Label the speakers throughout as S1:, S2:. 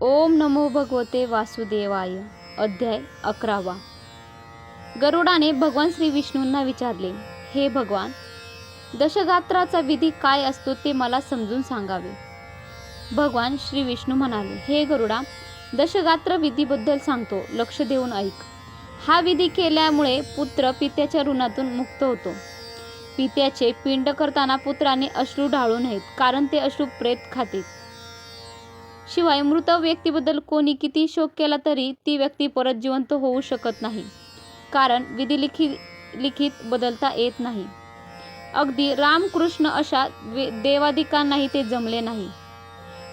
S1: ओम नमो भगवते वासुदेवाय. अध्याय अकरावा. गरुडाने भगवान श्री विष्णूंना विचारले हे भगवान दशगात्राचा विधी काय असतो ते मला समजून सांगावे. भगवान श्री विष्णू म्हणाले हे गरुडा दशगात्र विधीबद्दल सांगतो लक्ष देऊन ऐक. हा विधी केल्यामुळे पुत्र पित्याच्या ऋणातून मुक्त होतो. पित्याचे पिंड करताना पुत्राने अश्रू ढाळू नयेत कारण ते अश्रू प्रेत खाते शिवाय मृत व्यक्तीबद्दल कोणी किती शोक केला तरी ती व्यक्ती परत जिवंत होऊ शकत नाही. कारण विधी लिखित लिखित बदलता येत नाही. अगदी रामकृष्ण अशा वे- देवादिकांनाही ते जमले नाही.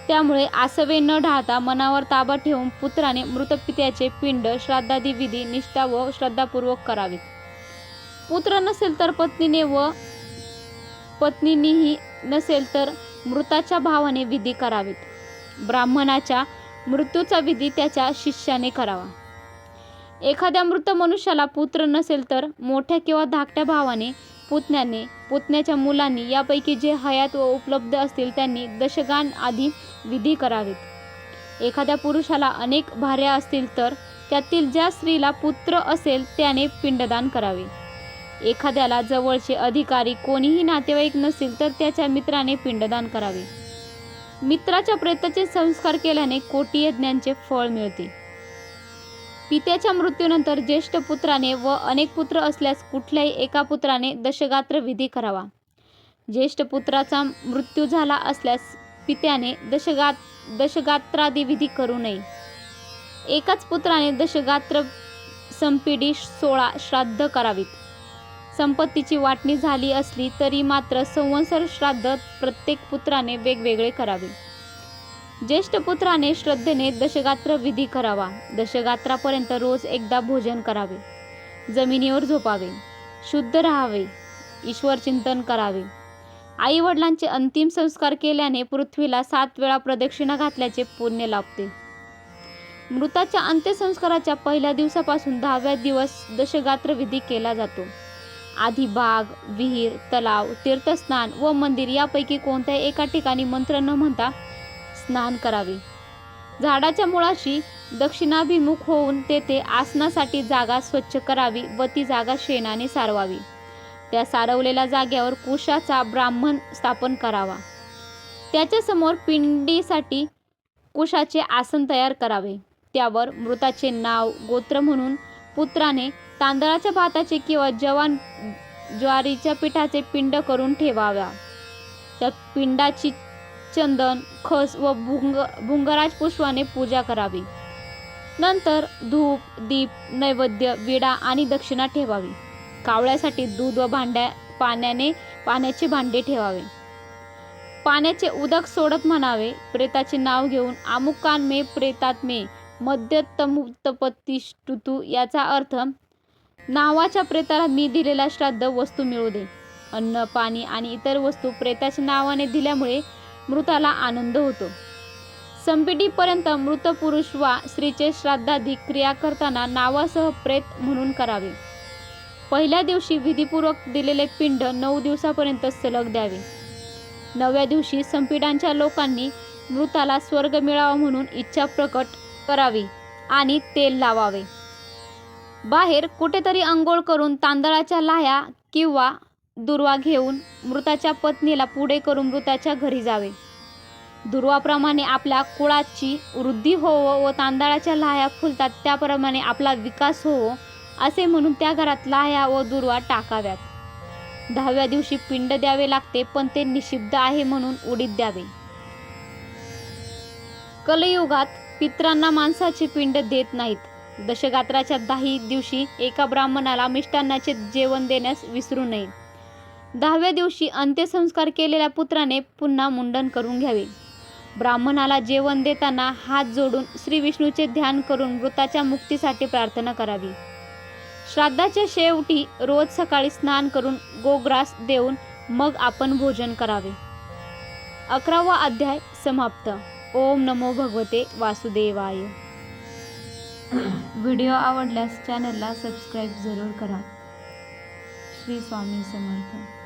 S1: त्यामुळे आसवे न ढाळता मनावर ताबा ठेवून पुत्राने मृत पित्याचे पिंड श्राद्धादी विधी निष्ठा व श्रद्धापूर्वक करावीत. पुत्र नसेल तर पत्नीने व पत्नीनीही नसेल तर मृताच्या भावाने विधी करावेत. ब्राह्मणाच्या मृत्यूचा विधी त्याच्या शिष्याने करावा. एखाद्या मृत मनुष्याला पुत्र नसेल तर मोठ्या किंवा धाकट्या भावाने पुतण्याने पुतण्याच्या मुलांनी यापैकी जे हयात व उपलब्ध असतील त्यांनी दशगान आधी विधी करावेत. एखाद्या पुरुषाला अनेक भार्या असतील तर त्यातील ज्या स्त्रीला पुत्र असेल त्याने पिंडदान करावे. एखाद्याला जवळचे अधिकारी कोणीही नातेवाईक नसेल तर त्याच्या मित्राने पिंडदान करावे. मित्राच्या प्रेताचे संस्कार केल्याने कोटी यज्ञांचे फळ मिळते. पित्याच्या मृत्यूनंतर ज्येष्ठ पुत्राने व अनेक पुत्र असल्यास कुठल्याही एका पुत्राने दशगात्र विधी करावा. ज्येष्ठ पुत्राचा मृत्यू झाला असल्यास पित्याने दशगात दशगात्रादी विधी करू नये. एकाच पुत्राने दशगात्र संपिडी सोळा श्राद्ध करावीत. संपत्तीची वाटणी झाली असली तरी मात्र संवत्सर श्राद्ध प्रत्येक पुत्राने वेगवेगळे करावे. ज्येष्ठ पुत्राने श्रद्धेने दशगात्र विधी करावा. दशगात्रापर्यंत रोज एकदा भोजन करावे. जमिनीवर झोपावे. शुद्ध राहावे. ईश्वर चिंतन करावे. आई वडिलांचे अंतिम संस्कार केल्याने पृथ्वीला सात वेळा प्रदक्षिणा घातल्याचे पुण्य लाभते. मृताच्या अंत्यसंस्काराच्या पहिल्या दिवसापासून दहाव्या दिवस दशगात्र विधी केला जातो. आधी बाग विहीर तलाव तीर्थस्नान व मंदिर यापैकी कोणत्याही एका ठिकाणी मंत्र न म्हणता स्नान करावे. झाडाच्या मुळाशी दक्षिणाभिमुख होऊन तेथे आसनासाठी जागा स्वच्छ करावी व ती जागा शेणाने सारवावी. त्या सारवलेल्या जाग्यावर कुशाचा ब्राह्मण स्थापन करावा. त्याच्यासमोर पिंडीसाठी कुशाचे आसन तयार करावे. त्यावर मृताचे नाव गोत्र म्हणून पुत्राने तांदळाच्या भाताचे किंवा जवान ज्वारीच्या पिठाचे पिंड करून ठेवाव्या. त्या पिंडाची चंदन खस व भुंग भुंगराज पुष्पाने पूजा करावी. नंतर धूप दीप नैवेद्य विडा आणि दक्षिणा ठेवावी. कावळ्यासाठी दूध व भांड्या पाण्याने पाण्याचे भांडे ठेवावे. पाण्याचे उदक सोडत म्हणावे प्रेताचे नाव घेऊन अमुकान मे प्रेतात मे मध्यतमुत्तपत्तिष्टुतू याचा अर्थ नावाच्या प्रेताला मी दिलेला श्राद्ध वस्तू मिळू दे. अन्न पाणी आणि इतर वस्तू प्रेताच्या नावाने दिल्यामुळे मृताला आनंद होतो. संपिटीपर्यंत मृत पुरुष वा स्त्रीचे श्राद्धाधिक क्रिया करताना नावासह प्रेत म्हणून करावे. पहिल्या दिवशी विधीपूर्वक दिलेले पिंड नऊ दिवसापर्यंत सलग द्यावे. नवव्या दिवशी संपिडांच्या लोकांनी मृताला स्वर्ग मिळावा म्हणून इच्छा प्रकट करावी आणि तेल लावावे. बाहेर कुठेतरी अंघोळ करून तांदळाच्या लाह्या किंवा दुर्वा घेऊन मृताच्या पत्नीला पुढे करून मृताच्या घरी जावे. दुर्वाप्रमाणे आपल्या कुळाची वृद्धी होवो व तांदळाच्या लाह्या फुलतात त्याप्रमाणे आपला विकास होवो असे म्हणून त्या घरात लाह्या व दुर्वा टाकाव्यात. दहाव्या दिवशी पिंड द्यावे लागते पण ते निषिद्ध आहे म्हणून उडीत द्यावे. कलयुगात पित्रांना माणसाचे पिंड देत नाहीत. दशगात्राच्या दही दिवशी एका ब्राह्मणाला मिष्टान्नाचे जेवण देण्यास विसरू नये. दहाव्या दिवशी अंत्यसंस्कार केलेल्या पुत्राने पुन्हा मुंडन करून घ्यावे. ब्राह्मणाला जेवण देताना हात जोडून श्री विष्णूचे ध्यान करून मृताच्या मुक्तीसाठी प्रार्थना करावी. श्राद्धाच्या शेवटी रोज सकाळी स्नान करून गोग्रास देऊन मग आपण भोजन करावे. अकरावा अध्याय समाप्त. ओम नमो भगवते वासुदेवाय. व्हिडिओ आवडल्यास चॅनलला सबस्क्राईब जरूर करा. श्री स्वामी समर्थ.